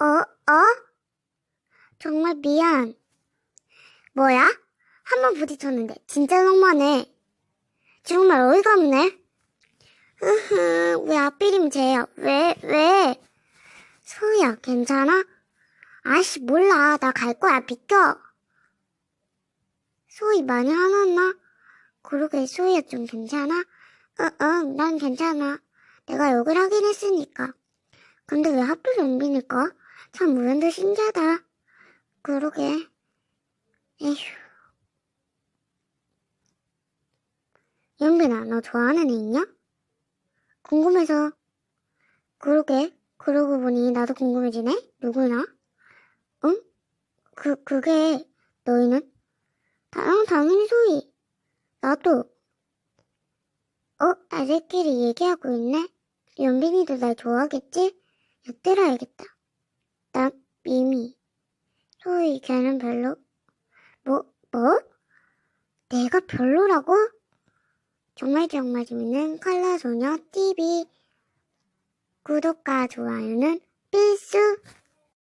어, 어? 정말 미안. 뭐야? 한 번 부딪혔는데 진짜 너무하네. 정말 어이가 없네. 으흐, 왜 하필이면 쟤야? 왜, 왜? 소희야, 괜찮아? 아씨, 몰라. 나 갈 거야. 비켜. 소희 많이 화났나? 그러게, 소희야 좀 괜찮아? 응, 응, 난 괜찮아. 내가 욕을 하긴 했으니까. 근데 왜 하필 연빈일까? 참 우연도 신기하다. 그러게. 에휴. 연빈아, 너 좋아하는 애 있냐? 궁금해서. 그러게. 그러고 보니 나도 궁금해지네? 누구나? 응? 그, 그게, 너희는? 당, 당연히 소희. 나도. 어, 아들끼리 얘기하고 있네? 연빈이도 날 좋아하겠지? 엿들어야겠다. 나, 미미. 소희, 걔는 별로. 뭐, 뭐? 내가 별로라고? 정말 정말 재밌는 컬러 소녀 TV. 구독과 좋아요는 필수!